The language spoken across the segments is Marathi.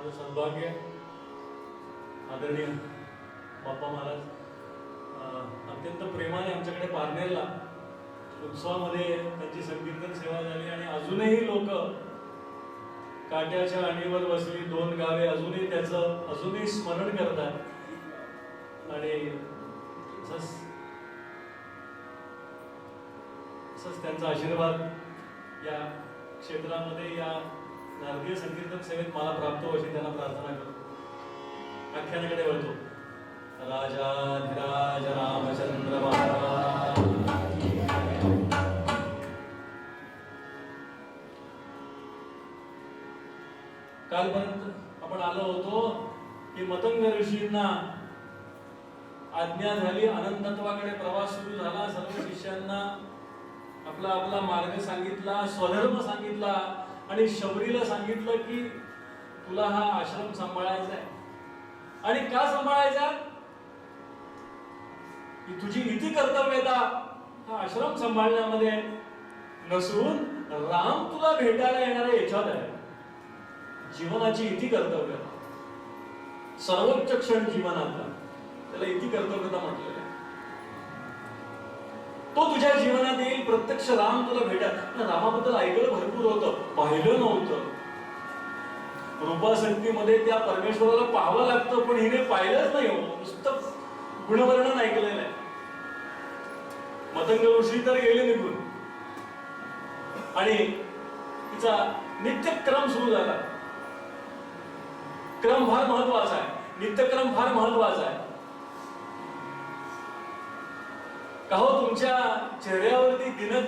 माझं सौभाग्य आदरणीय बाप्पा महाराज अत्यंत प्रेमाने आमच्याकडे पारनेरला उत्सवामध्ये त्यांची संकीर्तन सेवा झाली आणि अजूनही लोक काट्याच्या आणीवर बसली दोन गावे अजूनही त्याचं अजूनही स्मरण करतात. आणि त्यांचा आशीर्वाद या क्षेत्रामध्ये या भारतीय संकीर्तन सेवेत मला प्राप्त हो अशी त्यांना प्रार्थना करतो. आख्यानाकडे वळतो. राजाधिराज रामचंद्र महाराज. कालपर्यंत आपण आलो होतो की मतंग ऋषींना आज्ञा झाली अनंतत्वाकडे प्रवास सुरू झाला सर्व शिष्यांना आपला आपला मार्ग सांगितला स्वधर्म सांगितला आणि शबरीला सांगितलं की तुला हा आश्रम सांभाळायचा आहे. आणि का सांभाळायचा? की तुझी नीती कर्तव्यता हा आश्रम सांभाळण्यामध्ये नसून राम तुला भेटायला येणाऱ्या याच्यात आहे जीवनाची इति कर्तव्यता सर्वोच्च क्षण जीवनातला त्याला इति कर्तव्यता म्हटलेलं तो तुझ्या जीवनात येईल प्रत्यक्ष राम तुला भेटत रामाबद्दल ऐकलं भरपूर होतं. पाहिलं नव्हतं. रूपासक्तीमध्ये त्या परमेश्वराला पाहावं लागतं पण हिने पाहिलंच नाही हो. नुसतं गुणवर्णन ऐकलेलं आहे. मतंग ऋषी तर गेले निघून. आणि तिचा नित्यक्रम सुरू झाला. क्रम फार महत्त्वाचा आहे. नित्यक्रम फार महत्त्वाचा आहे. का हो तुमच्या चेहऱ्यावरती दिन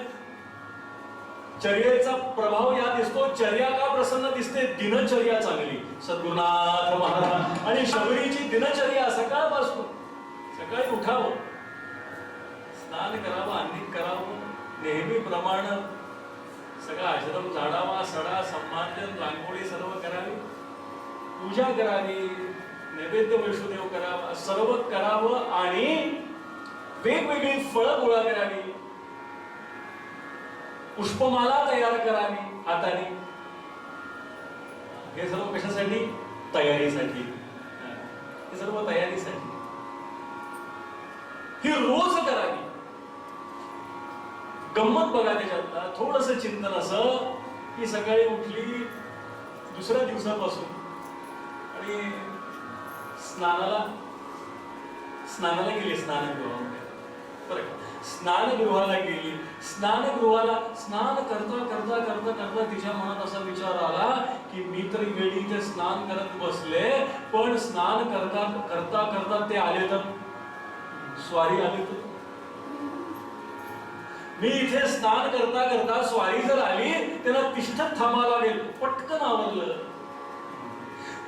चर्येचा प्रभाव या दिसतो. चर्या का प्रसन्न दिसते? दिनचर्या चांगली. सद्गुरुनाथ महाराज आणि शबरीची दिनचर्या सकाळपासून. सकाळी उठावं. स्नान करावं अन्निक करावं. नेहमीप्रमाणे सगळा आश्रम झाडावा सडा संमार्जन रांगोळी सर्व करावी. पूजा करावी. नैवेद्य वैष्णदेव करावा. सर्व करावं आणि वेगवेगळी फळं गोळा करावी पुष्पमाला तयार करावी हाताने. हे सर्व कशासाठी? तयारीसाठी. हे सर्व तयारीसाठी. ही रोज करावी गंमत बघा त्याच्यातला. थोडस चिंतन असं की सकाळी उठली दुसऱ्या दिवसापासून. आणि स्नानाला स्नानाला गेली स्नानगृहामध्ये बरं स्नानगृहाला गेली. स्नानगृहाला स्नान करता करता करता करता तिच्या मनात असा विचार आला की मी तर वेळी इथे स्नान करत बसले पण स्नान करता करता करता ते आले तर? स्वारी आली तर? मी इथे स्नान करता करता स्वारी जर आली त्याला तिष्ठत थांबावं लागेल. पटकन आवडलं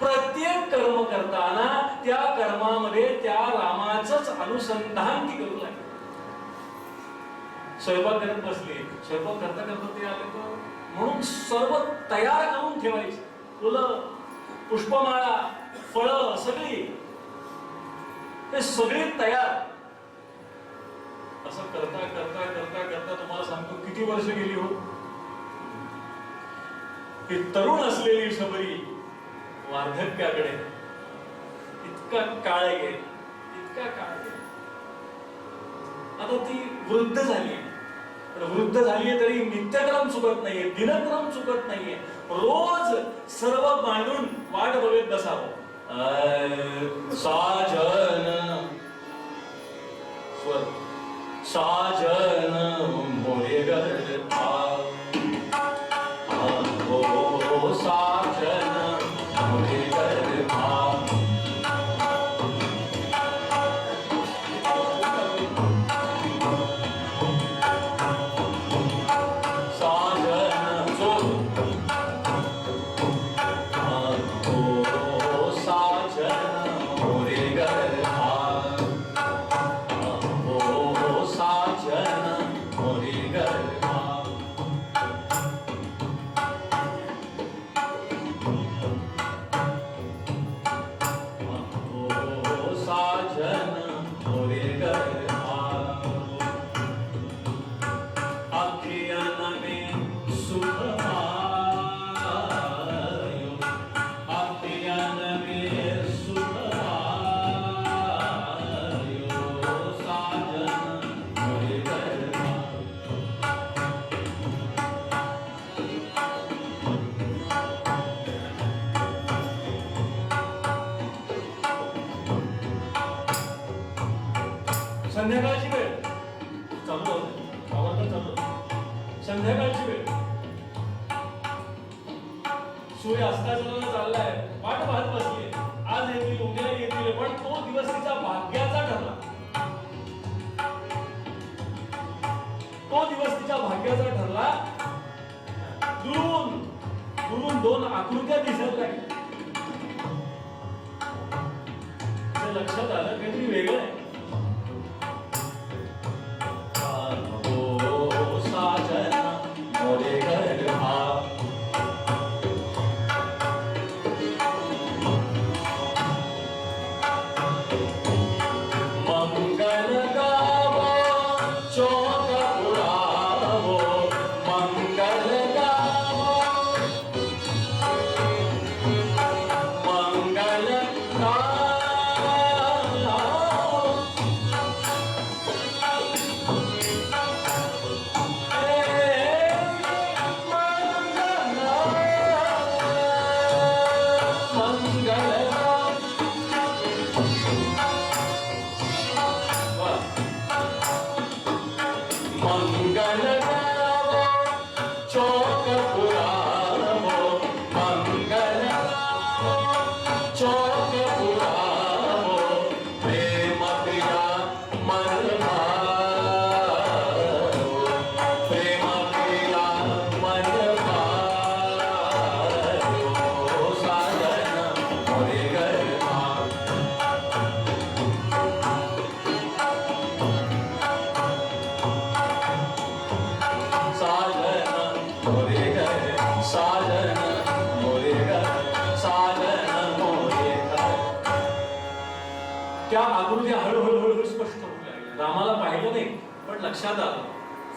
प्रत्येक कर्म करताना त्या कर्मामध्ये त्या रामाचंच अनुसंधान ती करू लागेल स्वयंपाक करत बसले. स्वयंपाक करता करता ते आले तर म्हणून सर्व तयार करून ठेवायचे. फुलं पुष्पमाळा फळं सगळी. ते सगळी तयार. असं करता करता करता करता तुम्हाला सांगतो किती वर्ष गेली हो? ही तरुण असलेली शबरी वार्धक्याकडे. इतका काळ गेला. इतका काळ गेला. आता ती वृद्ध झाली. वृद्ध झाली तरी नित्यक्रम चुकत नाहीये दिनक्रम चुकत नाहीये. रोज सर्व मांडून वाट बघत बसावं. साजन. स्वर. साजन मोरे 내가 지금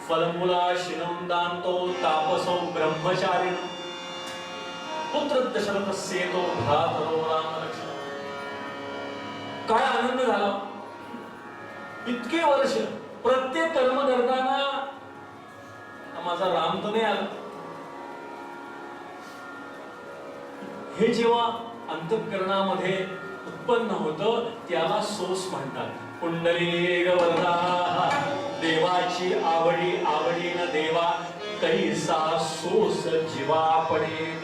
फलमुला दान्तो दांतो तापसो ब्रह्मचारिण। पुत्र भ्रातरो रामलक्ष्मण। काय आनंद झाला? इतके वर्ष प्रत्येक कर्म करताना माझा राम तर नाही आला। हे जेव्हा अंतकरणामध्ये उत्पन्न होतं त्याला सोस म्हणतात। कुंडली वरदा देवाची आवडी आवडीन देवा कैसा सोस जीवा पडे.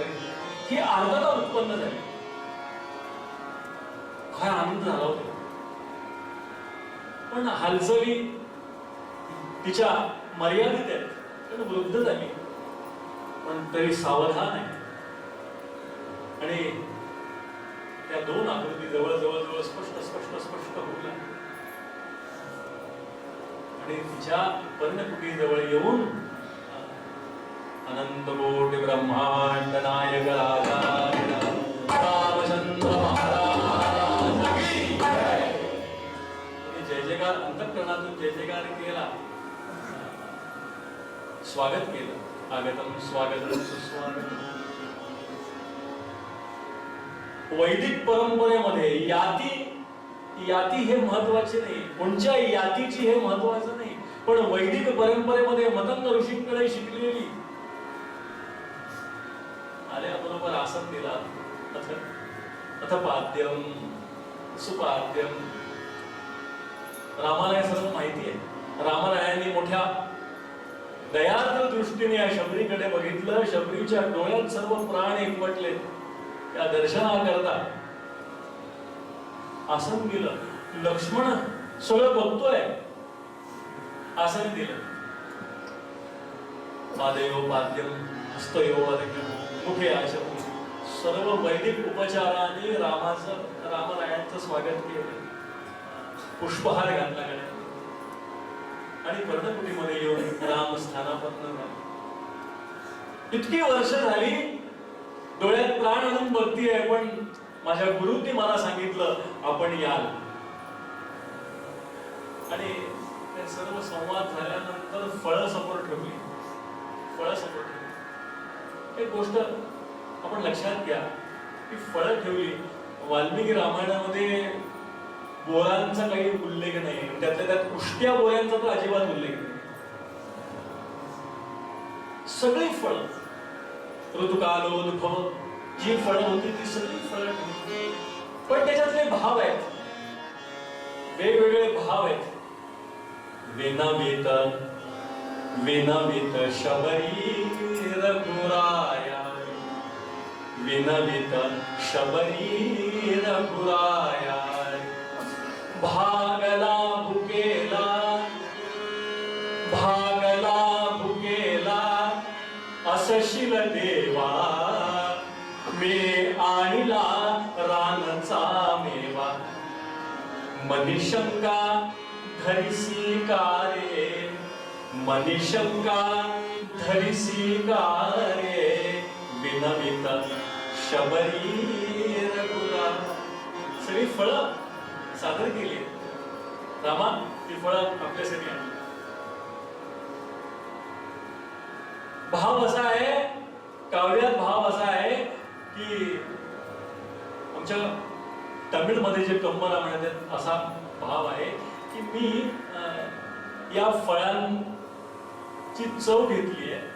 ही अर्धता उत्पन्न झाली. काय आनंद झाला होता. पण हालचाली तिच्या मर्यादित आहेत. पण वृद्ध झाली. पण तरी सावधान आहे. आणि त्या दोन आकृती जवळ जवळ जवळ स्पष्ट स्पष्ट स्पष्ट होऊ लागल्या. आणि तिच्या पर्णकुटीजवळ येऊन अनंत कोटी ब्रह्मांड नायक राजा रामचंद्र महाराज जय. जयकार अंतकरणातून जय जयकार केला. स्वागत केलं. आगतम स्वागत सुस्वागतम. वैदिक परंपरेमध्ये याती याती हे महत्त्वाचे नाही. कोणत्या यातीची हे महत्वाचं नाही. पण वैदिक परंपरेमध्ये मतंग ऋषींकडे शिकलेली. आल्याबरोबर आसन दिला अथ पाद्यम सुपाद्यम. रामाला सर्व माहिती आहे रामरायांनी मोठ्या दयार्द दृष्टीने या शबरीकडे बघितलं. शबरीच्या डोळ्यात सर्व प्राण एकवटले. त्या दर्शनाकरता आसन दिलं. लक्ष्मण सगळं बघतोय. आसन दिलं. पादयो हो, पाद्यम हस्तयो अर्घ्यम, मुखे सर्व वैदिक उपचाराने रामाचं रामरायांचं स्वागत केलं. पुष्पहार घातला गेला आणि कर्णकुटीमध्ये येऊन राम स्थानापन्न झाले. इतकी वर्ष झाली डोळ्यात प्राण आणून बघतीये पण माझ्या गुरुंनी मला सांगितलं आपण याल. आणि ते सर्व संवाद झाल्यानंतर फळ समोर ठेवली. फळ समोर ठेवली. एक गोष्ट आपण लक्षात घ्या की फळ ठेवली वाल्मिकी रामायणामध्ये बोरांचा काही उल्लेख नाही. त्यातल्या त्यात उष्ट्या बोऱ्यांचा तर अजिबात उल्लेख नाही. सगळी फळ ऋतुकालोद्भव जी फळं होती ती सगळी फळं पण त्याच्यातले भाव आहेत. वेगवेगळे भाव आहेत. विनवित विनवित शबरी रघुराया. विनवित शबरी रघुराया. भागला भुकेला भागला भुकेला. असशील देवा मनिशंका धरिसी का रे मनिशंका धरिसी का रे विनवित शबरी रघुरा सगळी फळं सादर केली रामा ती फळं आपल्यासाठी आणली भाव असा आहे काव्यात भाव असा आहे की आमच्या तमिळमध्ये जे कंबला म्हणतात असा भाव आहे की मी अं, या फळांची चव घेतली आहे.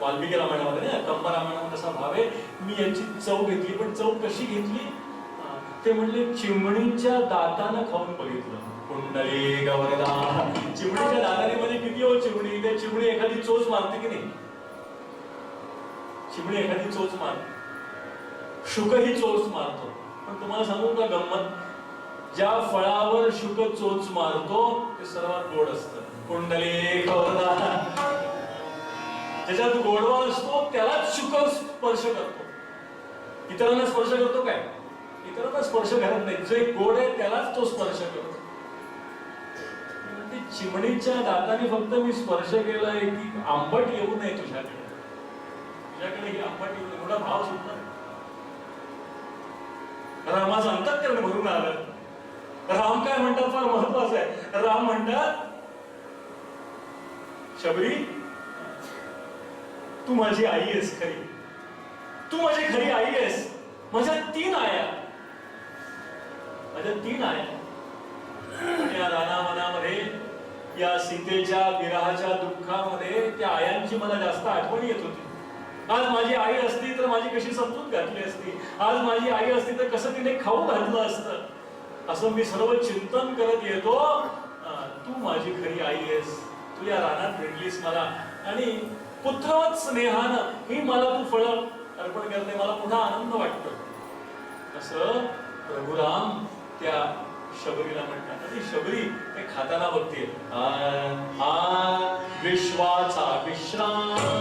वाल्मिकी रामायणामध्ये ना कंबा रामायणामध्ये असा भाव आहे. मी याची चव घेतली पण चव कशी घेतली? ते म्हणले चिमणीच्या दातानं खाऊन बघितलं. कुंडली गवरदा. चिमणीच्या दाताने मध्ये किती हो चिमणी? त्या चिमणी एखादी चोच मारते की नाही? चिमणी एखादी चोच मार. शुक ही चोच मारतो. पण तुम्हाला सांगू का गंमत? ज्या फळावर शुक चोच मारतो ते सर्वात गोड असतं. कुंडली त्याच्यात ज्याच्यात गोडवा असतो त्यालाच शुक स्पर्श करतो. इतरांना स्पर्श करतो काय? इतरांना स्पर्श करत नाही. जे गोड आहे त्यालाच तो स्पर्श करतो. चिमणीच्या दाताने फक्त मी स्पर्श केलाय की आंबट येऊ नये तुझ्याकडे. तुझ्याकडे ही आंबट येऊ नये. एवढा भाव सुद्धा रामाचं अंतकरण भरून आलं राम काय म्हणतात? फार महत्वाचं आहे. राम म्हणतात शबरी तू माझी आई आहेस खरी. तू माझी खरी आई आहेस. माझ्या तीन आया. माझ्या तीन आया. या रानावनामध्ये या सीतेच्या विराहाच्या दुःखामध्ये त्या आयांची मला जास्त आठवण येत होती. आज माझी आई असती तर माझी कशी समजून घातली असती? आज माझी आई असती तर कसं तिने खाऊ घातलं असतं? असं मी सर्व चिंतन करत येतो. तू माझी खरी आई आहेस. तू या रानात भेटलीस मला. आणि पुत्रवत स्नेहानं ही मला तू फळ अर्पण करते मला पुन्हा आनंद वाटतो. असं रघुराम त्या शबरीला म्हणतात. आणि शबरी ते खाताना बघते. विश्वाचा विश्राम.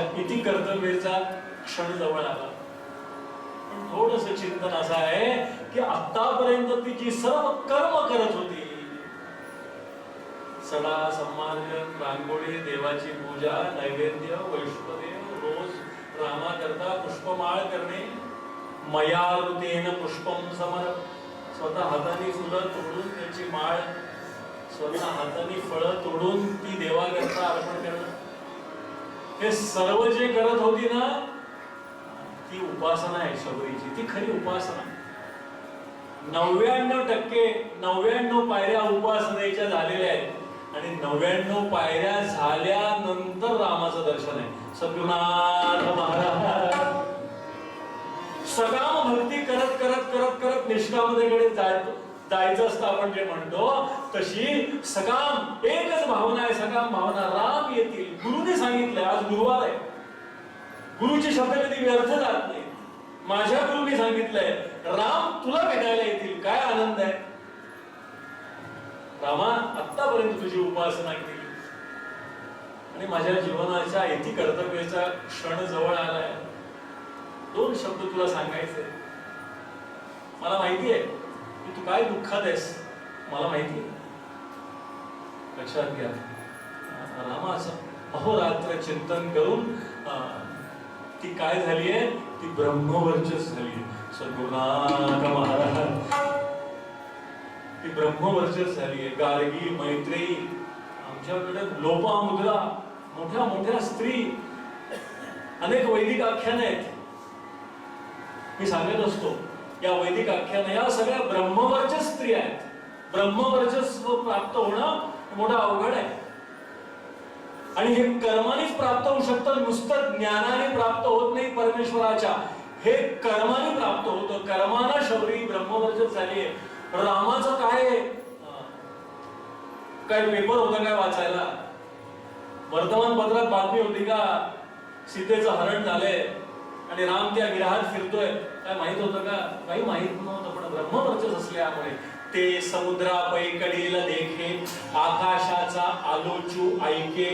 जीवनाच्या किती कर्तव्याचा क्षण जवळ आला. पण थोडस चिंतन असं आहे की आतापर्यंत ती जी सर्व कर्म करत होती सडा संमार्जन रांगोळी देवाची पूजा नैवेद्य वैष्णदेव रोज रामा करता पुष्पमाळ करणे मयारुतेन पुष्पम समर. स्वतः हाताने फुलं तोडून त्याची माळ स्वतः हाताने फळं तोडून ती देवाकरता अर्पण करणं. हे सर्व जे करत होती ना ती उपासना आहे शबरीची ती खरी उपासना. नव्याण्णव टक्के नव्याण्णव पायऱ्या उपासनेच्या झालेल्या आहेत. आणि नव्याण्णव पायऱ्या झाल्यानंतर रामाचं दर्शन आहे. सद्गुरुनाथ महाराज. सकाम भक्ती करत करत करत करत निष्कामतेकडे जातो जायचं असतं आपण जे म्हणतो तशी सकाम एकच भावना आहे सकाम भावना राम येतील. गुरुने सांगितलंय आज गुरुवार आहे. गुरुचे शब्द कधी व्यर्थ जात नाही माझ्या गुरुने सांगितलंय राम तुला भेटायला येतील काय आनंद आहे? रामा आतापर्यंत तुझी उपासना केली. आणि माझ्या जीवनाच्या इति कर्तव्याचा क्षण जवळ आलाय. दोन शब्द तुला सांगायचे मला माहिती आहे. की तू काय दुःखात आहेस? मला माहिती आहे. लक्षात घ्या. रामाचं अहोरात्र चिंतन करून अं, ती काय झाली आहे? ती ब्रह्मवर्चस झाली आहे. सद्गुरुनाथ महाराज. ती ब्रह्मवर्चस झाली आहे. गार्गी मैत्रेयी आमच्याकडे लोपामुद्रा मोठ्या मोठ्या स्त्री अनेक वैदिक आख्यान आहेत. मी सांगत असतो या वैदिक आख्यान या सगळ्या ब्रह्मवर्चस स्त्री आहेत. ब्रह्मवर्चस्व प्राप्त होणं मोठं अवघड आहे. आणि हे कर्मानेच प्राप्त होऊ शकतं. नुसतं ज्ञानाने प्राप्त होत नाही परमेश्वराच्या. हे कर्माने प्राप्त होतं. कर्माना शबरी ब्रह्मवर्चस झाली आहे रामाचं काय काय पेपर होता काय वाचायला? वर्तमानपत्रात बातमी होती का? सीतेचं हरण झालंय. आणि राम त्या विराहात फिरतोय. काय माहीत होतं का? काही माहीत नव्हतं पण ब्रह्मवर्चस असल्यामुळे ते समुद्रापैकडील देखे आकाशाचा आलोचू ऐके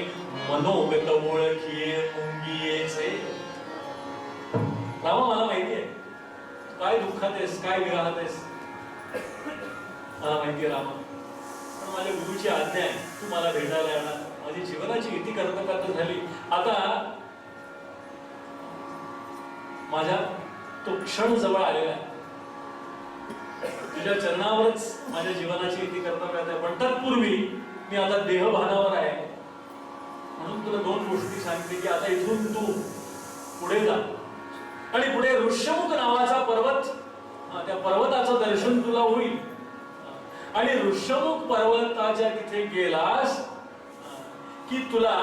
मनोगत ओळखिये मुंगियेचे रामा मला माहितीये काय दुःखात आहेस? काय विराहात आहेस? मला माहितीये रामा. पण माझ्या गुरुची आज्ञा आहे. तू मला भेटायला येणार. माझी जीवनाची इति कर्तव्यात झाली. आता माझ्या तो क्षण जवळ आलेला आहे. तुझ्या चरणावरच माझ्या जीवनाची इति कर्तव्य आहे. पण तत्पूर्वी मी आता देहभानावर आहे. म्हणून तुला दोन गोष्टी सांगते की आता इथून तू पुढे जा. आणि पुढे ऋष्यमुख नावाचा पर्वत त्या पर्वताचं दर्शन तुला होईल. आणि ऋष्यमुख पर्वताच्या तिथे गेलास की तुला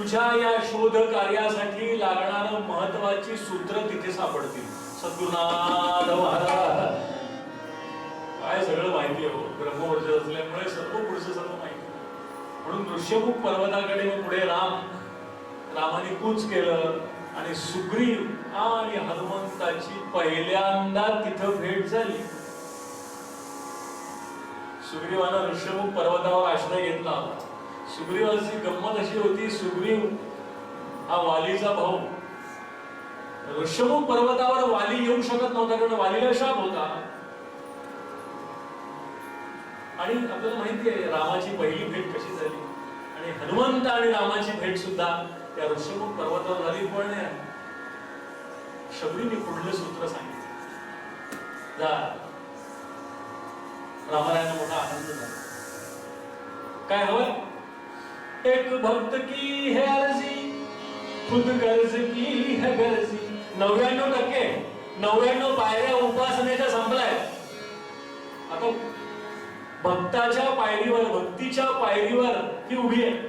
तुझ्या या शोध कार्यासाठी लागणार महत्वाची सूत्र तिथे सापडतील. सद्गुरुनाथ महाराज. काय सगळं माहिती आहे हो? ब्रह्मवर्ष असल्यामुळे सर्व पुढचं सर्व माहिती म्हणून दृश्यमुख पर्वताकडे मग पुढे राम. रामाने कूच केलं आणि सुग्रीव आणि हनुमंताची पहिल्यांदा तिथं भेट झाली. सुग्रीवानं ऋषमुख पर्वतावर आश्रय घेतला. होता सुग्रीवाची गंमत अशी होती सुग्रीव हा वालीचा भाऊ. ऋषमुख पर्वतावर वाली येऊ शकत नव्हता कारण वालीला शाप होता. आणि आपल्याला माहिती आहे रामाची पहिली भेट कशी झाली? आणि हनुमंत आणि रामाची भेट सुद्धा त्या ऋषमुख पर्वतावर झाली पण शबरीने पुढलं सूत्र सांगितलं. जा. मोठा आनंद झाला. काय हवं? एक भक्त की है अर्जी खुद गर्ज की है गर्जी. नव्याण्णव टक्के नव्याण्णव पायऱ्या उपासनेच्या संपलाय. आता भक्ताच्या पायरीवर भक्तीच्या पायरीवर ती उभी आहे.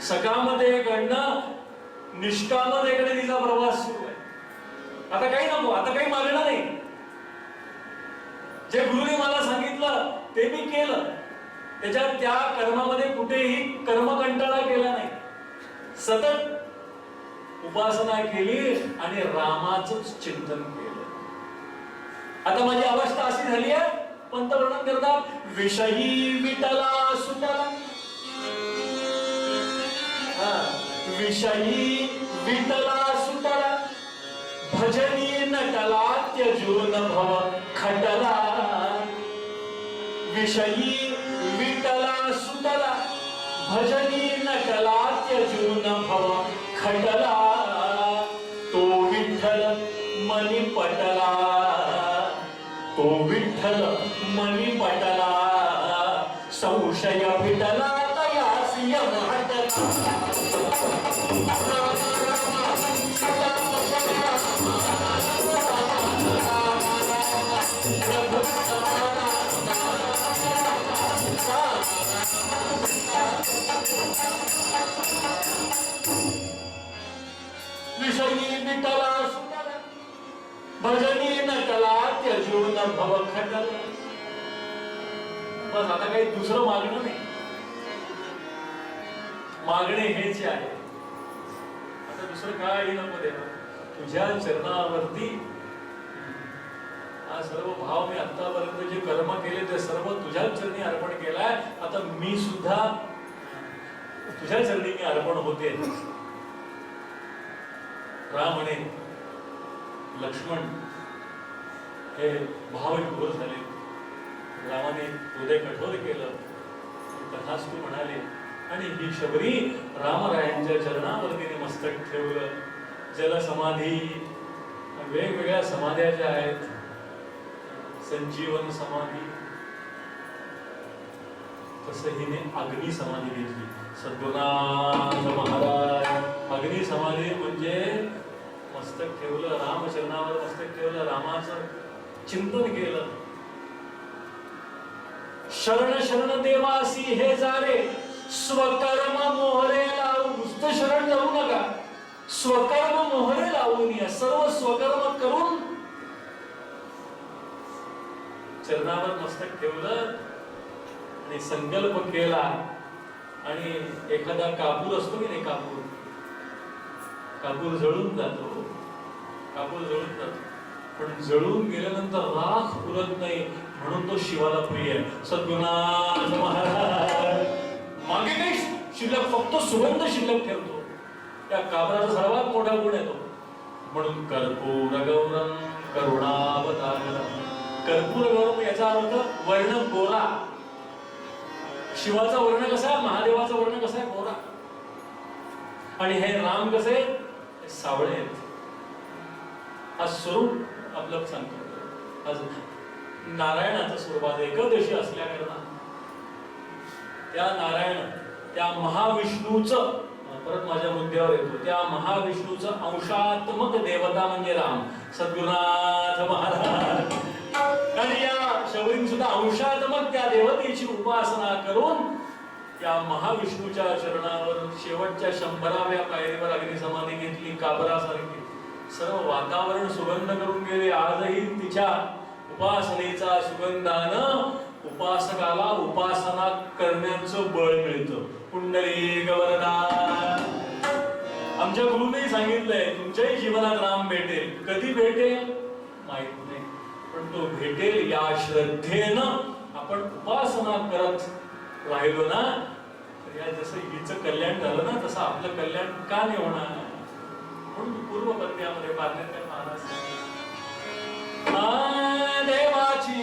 सकामध्ये कडनं निष्कामतेकडे तिचा प्रवास सुरू आहे. आता काही नको आता काही मागणं नाही. जे गुरुने मला सांगितलं ते मी केलं. त्याच्या त्या कर्मामध्ये कुठेही कर्मकंटाळा केला नाही. सतत उपासना केली आणि रामाच चिंतन केलं. आता माझी अवस्था अशी झाली आहे पंतप्रधान करतात विषयी विटला सुटला. विषयी विटला सुतला भजनी नटला त्यजून भव खटला. विषयी विटला सुतला भजनी नटला त्यजून भव खटला. विषयी विठला सुटला. भजनी नटला त्यजून भव खटला. बस आता काही दुसरं मागणं नाही. मागणे हेच आहे. आता दुसरं काही नको देणार तुझ्या चरणावरती. हा सर्व भाव मी आतापर्यंत जे कर्म केले ते सर्व तुझ्या चरणी अर्पण केलाय. आता मी सुद्धा तुझ्या चरणी मी अर्पण होते. राम आणि लक्ष्मण हे भावविभोर झाले. रामाने हृदय कठोर केलं. तथास्तु म्हणाले आणि ही शबरी रामरायांच्या चरणावर तिने मस्तक ठेवलं. जलसमाधी वेगवेगळ्या समाध्या ज्या आहेत. संजीवन समाधी. तसं हिने अग्नी समाधी घेतली. सद्गुणाथ महाराज. अग्नी समाधी म्हणजे मस्तक ठेवलं रामचरणावर मस्तक ठेवलं रामाचं चिंतन केलं. शरण शरण देवासी हे जारे स्वकर्म मोहरे लावून नुसतं शरण जाऊ नका. स्वकर्म मोहरे लावून या. सर्व स्वकर्म करून चरणावर मस्तक ठेवलं आणि संकल्प केला. आणि एखादा कापूर असतो की नाही कापूर? कापूर जळून जातो. कापूर जळून जातो. पण जळून गेल्यानंतर राख उरत नाही. म्हणून तो शिवाला प्रिय आहे. सद्गुणाथ महाराज. मागे काही शिल्लक फक्त सुगंध शिल्लक ठेवतो. त्या काबराचा सर्वात मोठा गुण आहे तो. म्हणून कर्पूर गौरम करुणावतार. कर्पूर गौरम याचा अर्थ वर्ण गोरा शिवाचा वर्ण कसा आहे? महादेवाचा वर्ण कसा आहे? गोरा. आणि हे राम कसे? सावळे आहेत. हा स्वरूप आपलं सांगतो. आज नारायणाचं स्वरूप आज एकदशी असल्या त्या नारायण त्या महाविष्णूचं परत माझ्या मुद्द्यावर येतो त्या महाविष्णूचं अंशात्मक देवता म्हणजे राम. सद्गुरुनाथ महाराज. आणि या शबरीन सुद्धा अंशात्मक त्या देवतेची उपासना करून त्या महाविष्णूच्या चरणावर शेवटच्या शंभराव्या पायरीवर अग्निसमाधी घेतली काबरासारखी सर्व वातावरण सुगंध करून गेले. आजही तिच्या उपासनेचा सुगंधानं उपासकाला उपासना करण्याचं बळ मिळतं. पुंडली गवरदा आमच्या गुरुने सांगितलंय तुमच्याही जीवनात राम भेटेल. कधी भेटेल? माहीत नाही. पण तो भेटेल या श्रद्धेनं आपण उपासना करत राहिलो ना या जसं हिचं कल्याण झालं ना तसं आपलं कल्याण का नाही होणार? म्हणून पूर्व पद्यामध्ये महाराज देवाची